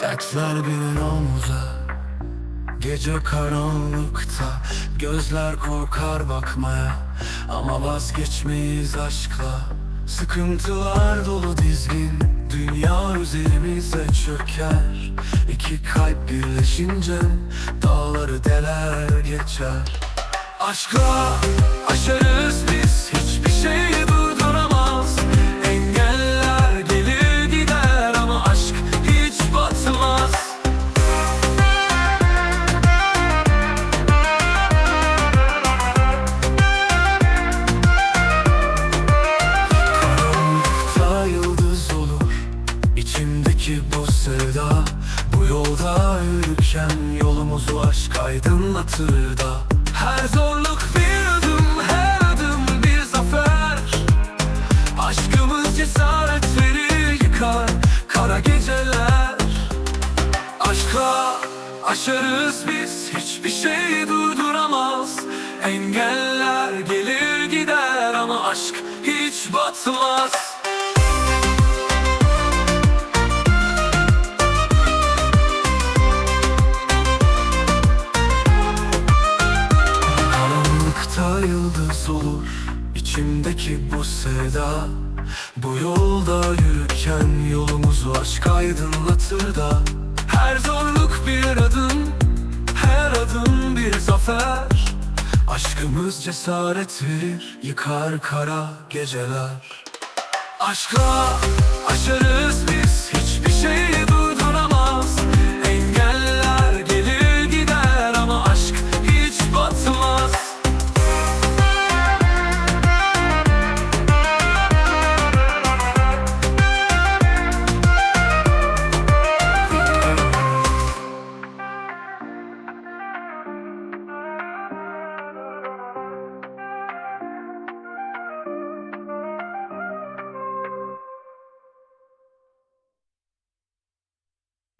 Dertler bir omuza Gece karanlıkta. Gözler korkar bakmaya Ama vazgeçmeyiz aşkla. Sıkıntılar dolu dizgin Dünya üzerimize çöker. İki kalp birleşince Dağları deler geçer. Aşkla aşarız yolda yürürken yolumuzu aşk aydınlatır da. Her zorluk bir adım her adım bir zafer. Aşkımız cesaret verir yıkar kara geceler. Aşkla aşarız biz hiçbir şey durduramaz. Engeller gelir gider ama aşk hiç batmaz Karanlıkta yıldız olur içimdeki bu sevda Bu yolda yürürken yolumuzu aşk aydınlatır da. Her zorluk bir adım, her adım bir zafer. Aşkımız cesaret verir, yıkar kara geceler. Aşkla aşarız biz